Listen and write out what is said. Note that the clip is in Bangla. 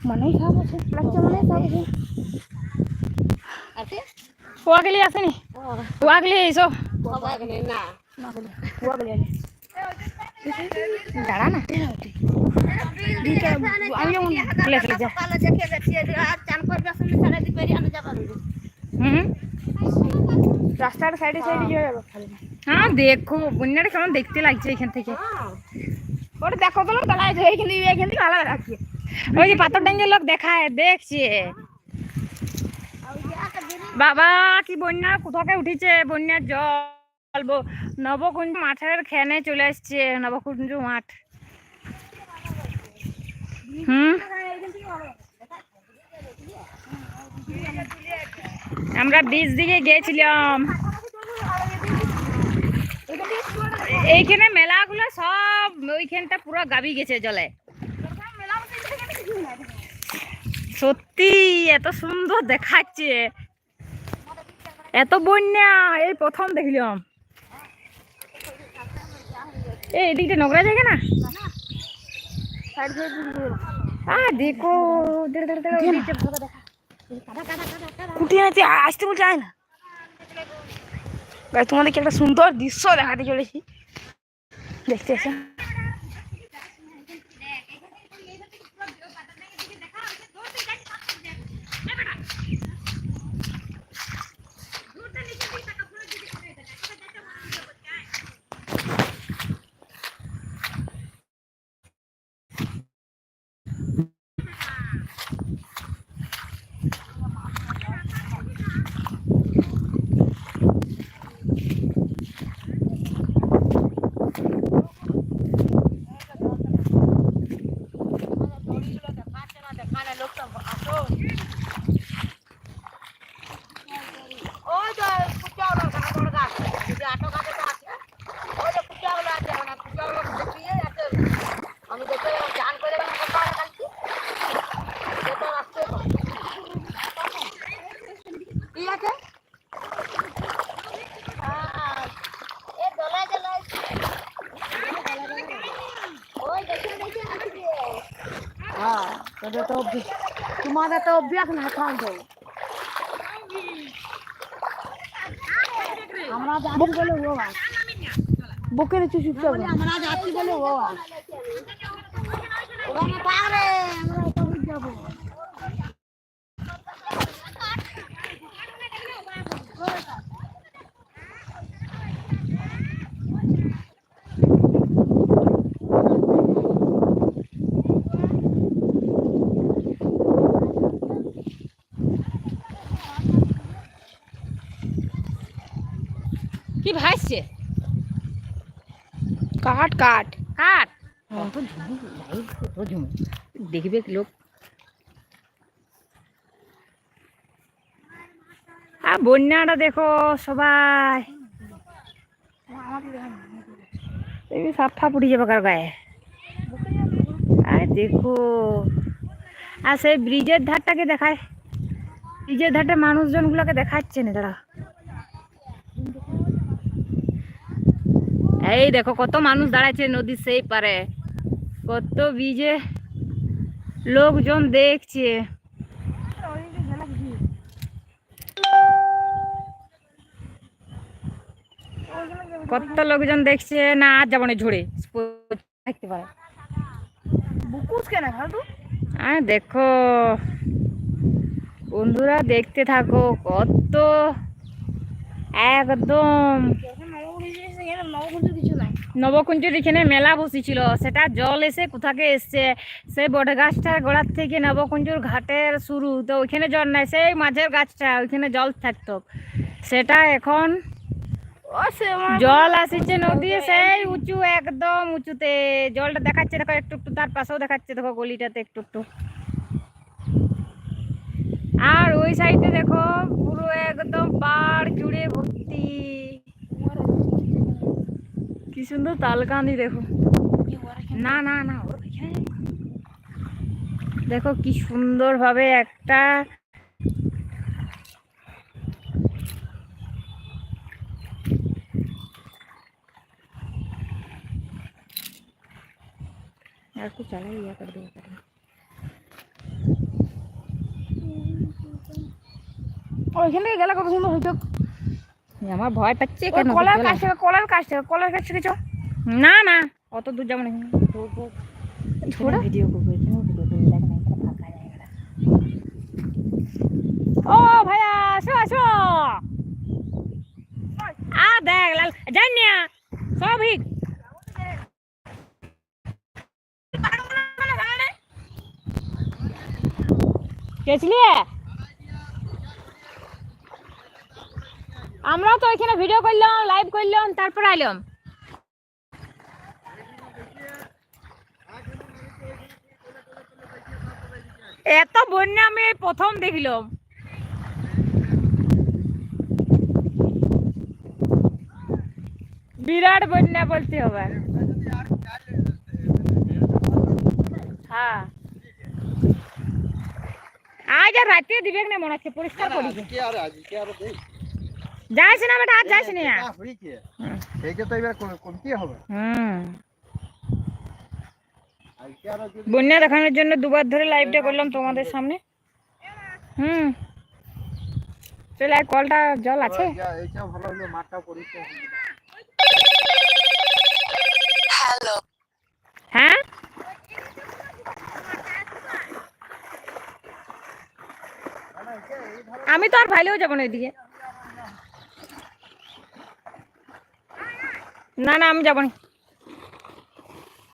মনেই খারাপ আছে লাগছে মনেই খারাপ আছে আছে ওয়াগলি আসেনি ওয়াগলি এইসব সবাই না না বলে হুয়া গেলে আগে দাঁড়া না দুইটা আমি যেমন চলে চলে যা সকালে দেখে যাচ্ছি আর চান করবে আসলে সারা দি পেরি আমি যাবার হুম রাস্তার সাইডে সাইডে যাওয়া যাবে খালি না হ্যাঁ দেখো বন্যাটা কেমন দেখতে লাগছে এখান থেকে ওটা দেখো তো দাঁড়ায় তো এইখান থেকে এইখান থেকে আলাদা রাখছি ওই যে পাথর ডেঙ্গের লোক দেখায়, দেখছে। বাবা, কি বন্যা কোথাকে উঠেছে বন্যার জল? নবকুঞ্জ মাঠের খেনে চলে আসছে, নবকুঞ্জ মাঠ। হুম? আমরা বীজ দিকে গিয়েছিলাম। এইখানে মেলাগুলো সব, ওইখানটা পুরো গাবি গেছে জলে। সত্যি এত সুন্দর দেখাচ্ছে। এত বন্যা এই প্রথম দেখলাম। এই এদিকটা নোংরা জায়গা না? দেখো। কুটি আছে আসতে বলছে আয় না। গাই তোমাদেরকে একটা সুন্দর দৃশ্য দেখাতে চলেছি। দেখতে এসে ওই তো কুচাগুলো গাছ বড় গাছ যদি আটো গাছে তো আছে ওই যে কুচাগুলো আছে মানে কুচাগুলো দেখিয়ে আছে আমি দেখে চান করে কোথাও কালকে যেটা রাখতে ঠিক আছে হ্যাঁ, এ দোলায় দোলায় ওই দেখে দেখে আসছে হ্যাঁ তোদের তো তোমাদের তো অভ্যাস না তো আমরা যাচ্ছি বলে ও বুকে নিচু চুপচাপ আমরা যাচ্ছি বলে ও আস পারে আমরা তো যাব কি ভাসছে? কাট কাট কাঠ? কত ঝুমু লাইট কত ঝুমু দেখবে লোক। আর বন্যাটা দেখো সবাই। এই সাপ ফাপ উঠে যাবে কার গায়ে। আর দেখো। আর সেই ব্রিজের ধারটাকে দেখায়। ব্রিজের ধারটা মানুষজনগুলোকে দেখাচ্ছে না তারা এই দেখো কত মানুষ দাঁড়াচ্ছে নদীর সেই পারে। কত বিজে লোকজন দেখছে। কত লোকজন দেখছে না আজ যাব না ঝড়ে। থাকতে পারে। বুকুস কেন ভালো আর দেখো বন্ধুরা দেখতে থাকো কত একদম। নবকুঞ্জের এখানে মেলা বসেছিল। সেটা জল এসে কোথাকে এসছে? সেই বট গাছটার গোড়ার থেকে নবকুঞ্জুর ঘাটের শুরু। তো ওইখানে জল নাই সেই মাঝের গাছটা ওইখানে জল থাকতো। সেটা এখন জল আসছে নদী সেই উঁচু একদম উঁচুতে। জলটা দেখাচ্ছে দেখো একটু একটু তার পাশেও দেখাচ্ছে দেখো গলিটাতে একটু একটু। আর ওই সাইডে দেখো পুরো একদম পাড় কি সুন্দর তালকানি দেখো। না না না দেখো কি সুন্দরভাবে একটা ওইখানে গেলে কত সুন্দর হইতো। আমার ভয় পাচ্ছে কেন কলার। কাছ থেকে কলার কাছ থেকে কলার কাছ থেকে চ। না না অত দূর যাব না ছোড়া ভিডিও করব ও ভাইয়া আসো আসো আ দেখ লাল জানি না সব আমরাও তো এখানে ভিডিও করলাম লাইভ করলাম তারপর আইলাম। এত বন্যা আমি প্রথম দেখলাম। বিরাট বন্যা বলতে হবে। হ্যাঁ। আজ আর রাতে দিবে না মনে হচ্ছে পরিষ্কার করিছে যাইছে না বেটা আজ যাইছে না। এইটা তো এবার কমতি হবে। হুম। আর বন্যা দেখানোর জন্য দুবার ধরে লাইভটা করলাম তোমাদের সামনে। হুম। চলে আর কলটা জল আছে। এইটা ভালো হলো মাঠটা পরিষ্কার হয়ে হ্যাঁ? আমি তো আর ভাইলেও যাব না এদিকে। না না আমি যাব না।